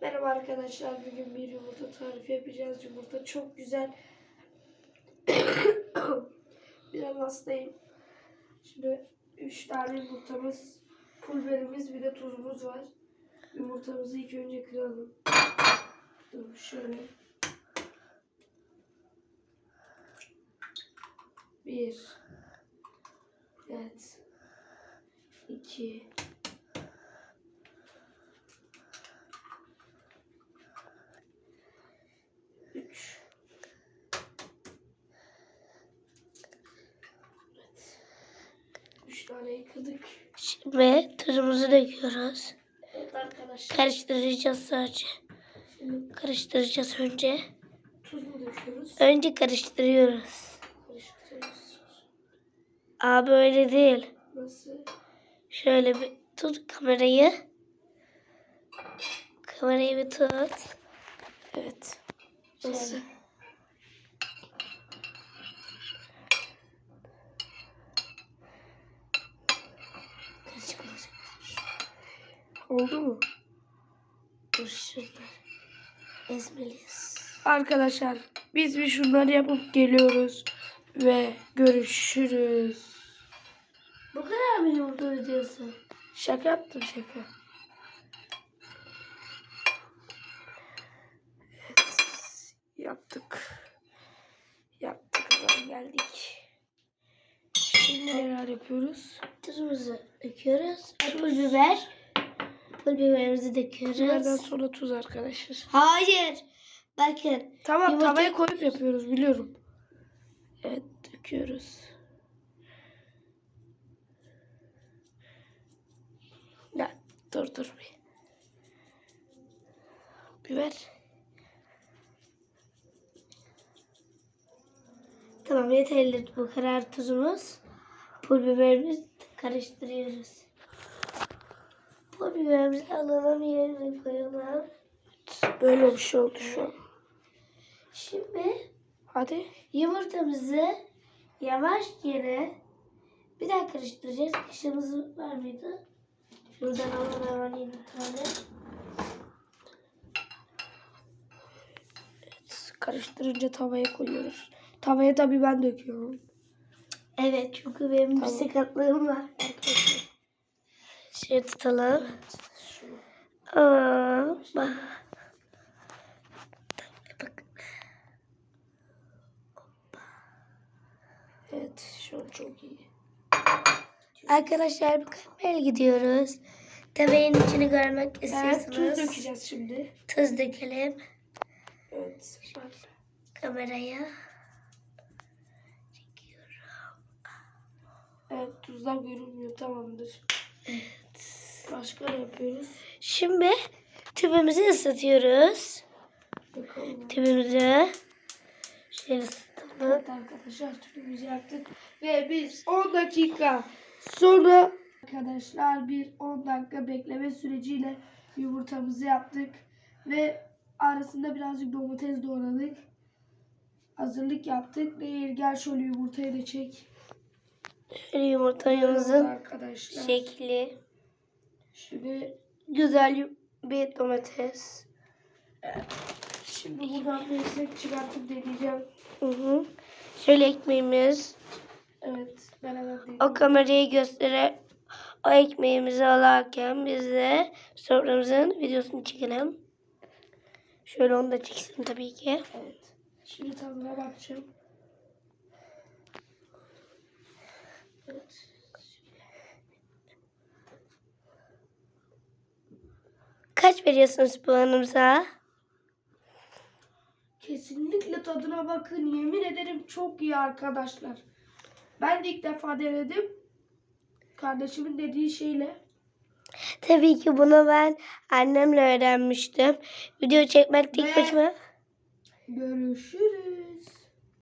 Merhaba arkadaşlar. Bugün bir yumurta tarifi yapacağız. Yumurta çok güzel. Biraz hastayım. Şimdi 3 tane yumurtamız, pulverimiz bir de tuzumuz var. Yumurtamızı ilk önce kıralım. Dur şöyle. Bir. Evet. İki. Üç taneyi kırdık. Şimdi tuzumuzu döküyoruz. Evet arkadaşlar. Karıştıracağız sadece. Şimdi Karıştıracağız önce. tuz mu döküyoruz? Önce karıştırıyoruz. Karıştırıyoruz. Abi öyle değil. Nasıl? Şöyle bir tut kamerayı. Kamerayı bir tut. Evet. Nasıl? Şöyle. Oldu mu? Dur şurada. Ezmeliyiz. Arkadaşlar biz bir şunları yapıp geliyoruz. Ve görüşürüz. Bu kadar mı yumurta ödüyorsun? Şaka yaptım şaka. Evet. Yaptık. Yaptık. Hemen geldik. Şimdi neler yapıyoruz? Tuzumuzu döküyoruz. Pul biber. Pul biberimizi Biberden döküyoruz. sonra tuz arkadaşlar. Hayır. Bakın. Tamam Yumurta- tavaya koyup yapıyoruz biliyorum. Evet döküyoruz. Ya dur dur bir. Biber. Tamam yeterli bu kadar tuzumuz. Pul biberimizi karıştırıyoruz. Pul biberimizi alalım yerine koyalım. Böyle bir şey oldu şu an. Şimdi Hadi. yumurtamızı yavaş yere bir daha karıştıracağız. Kaşığımız var mıydı? Buradan alalım yeni bir tane. Karıştırınca tavaya koyuyoruz. Tavaya tabii ben döküyorum. Evet çünkü benim bir Tamam. sakatlığım var. Şöyle tutalım. Aa, bak. Evet şu an çok iyi. Arkadaşlar mükemmel gidiyoruz. Tabeğin içini görmek Evet istiyorsanız tuz dökeceğiz şimdi. tuz dökelim Evet. Şöyle. kameraya. Çekiyorum. Evet tuzlar görünmüyor tamamdır. Başka ne yapıyoruz? Şimdi tüpümüzü ısıtıyoruz. Bakalım. Tüpümüzü şöyle ısıtalım. Evet arkadaşlar tüpümüzü yaptık. Ve biz 10 dakika sonra arkadaşlar bir 10 dakika bekleme süreciyle yumurtamızı yaptık. Ve arasında birazcık domates doğradık. Hazırlık yaptık. Nehir gel şöyle yumurtayı da çek. Şöyle yumurtamızın arkadaşlar. şekli. Şimdi, Güzel bir domates. şimdi buradan bir ekmek çıkartıp deneyeceğim. Hı hı. Şöyle ekmeğimiz. Evet ben hemen deneyeyim. O kamerayı göstere o ekmeğimizi alarken biz de soframızın videosunu çekelim. Şöyle onu da çeksin tabii ki. Evet. Şimdi tadına bakacağım. Evet. Kaç veriyorsunuz puanımıza? Kesinlikle tadına bakın. Yemin ederim çok iyi arkadaşlar. Ben de ilk defa denedim. Kardeşimin dediği şeyle. Tabii ki bunu ben annemle öğrenmiştim. Video çekmek tek başıma. Görüşürüz.